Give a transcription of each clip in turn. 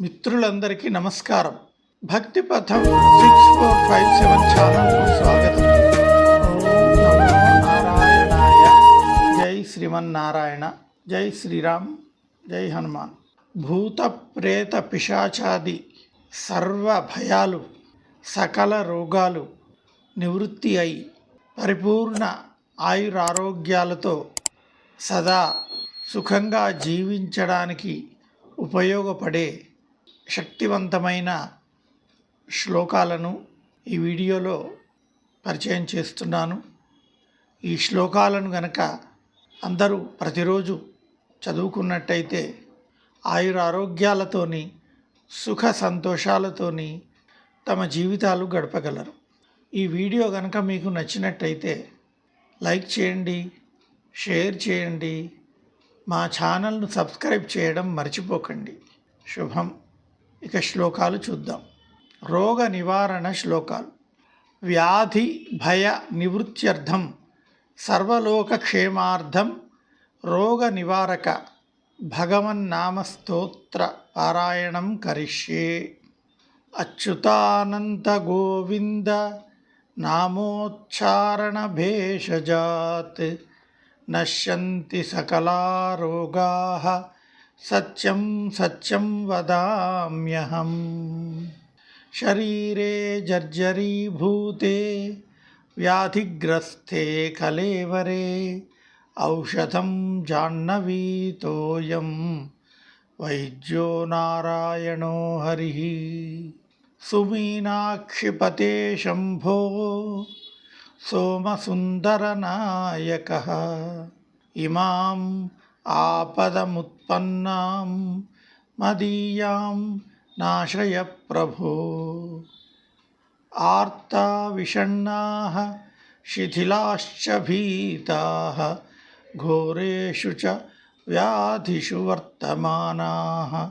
మిత్రులందరికీ నమస్కారం. భక్తి పథం సిక్స్ ఫోర్ ఫైవ్ సెవెన్ ఛానల్కు స్వాగతం. నారాయణాయ. జై శ్రీమన్నారాయణ. జై శ్రీరామ్. జై హనుమాన్. భూత ప్రేత పిశాచాది సర్వ భయాలు సకల రోగాలు నివృత్తి అయి పరిపూర్ణ ఆయురారోగ్యాలతో సదా సుఖంగా జీవించడానికి ఉపయోగపడే శక్తివంతమైన శ్లోకాలను ఈ వీడియోలో పరిచయం చేస్తున్నాను. ఈ శ్లోకాలను గనక అందరూ ప్రతిరోజు చదువుకున్నట్టయితే ఆయుర ఆరోగ్యాలతోని సుఖ సంతోషాలతోని తమ జీవితాలు గడపగలరు. ఈ వీడియో కనుక మీకు నచ్చినట్టయితే లైక్ చేయండి షేర్ చేయండి మా ఛానల్ను సబ్స్క్రైబ్ చేయడం మర్చిపోకండి. శుభం. ఇక శ్లోకాలు చూద్దాం. రోగ నివారణ శ్లోకాలు. వ్యాధి భయ నివృత్త్యర్థం. సర్వలోకక్షేమార్థం రోగ నివారక. భగవన్నామస్తోత్ర పారాయణం కరిష్యే. అచ్యుతానంద గోవింద. నామోచ్చారణ భేషజాత్. నశ్యంతి సకలా రోగా సత్యం సత్యం వదామ్యహం. శరీరే జర్జరీభూతే వ్యాధిగ్రస్తే కలేవరే. ఔషధం జాహ్నవీతోయం వైద్యో నారాయణో హరి. సుమీనాక్షిపతే శంభో సోమసుందరనాయక ఇమాం आपदमुत्पन्ना मदीयां नाश्रय प्रभो। आर्ता विषण्णा शिथिलाश्च भीताः, घोरेषु च व्याधिषु वर्तमानाः।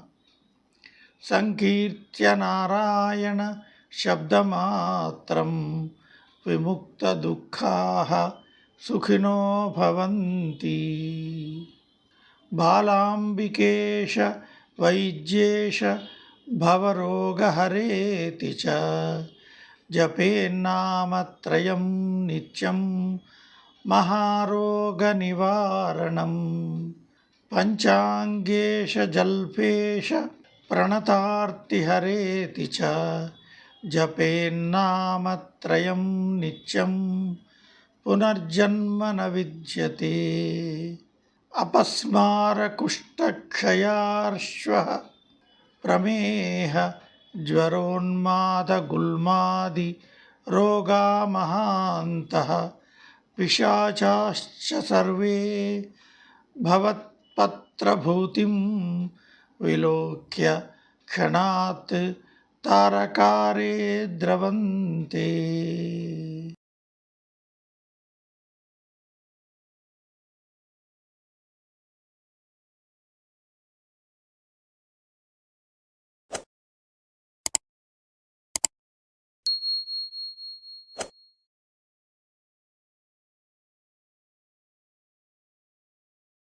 सङ्कीर्त्य नारायणशब्दमात्रं विमुक्तदुःखाः सुखिनो भवन्ति। బాలాంబికేశ వైద్యేశ భవరోగహరేతి చ. జపేన్నామత్రయం నిత్యం మహారోగనివారణం. పంచాంగేశ జల్పేశ ప్రణతార్తిహరేతి చ. జపేన్నామత్రయం నిత్యం పునర్జన్మ న విద్యతే. अपस्मारकुष्ठक्षयार्श्वः प्रमेह ज्वरोन्मादगुल्मादि रोगामहान्तः पिशाचाश्च सर्वे भवत्पत्रभूतिं विलोक्य क्षणात् तारकारे द्रवन्ते।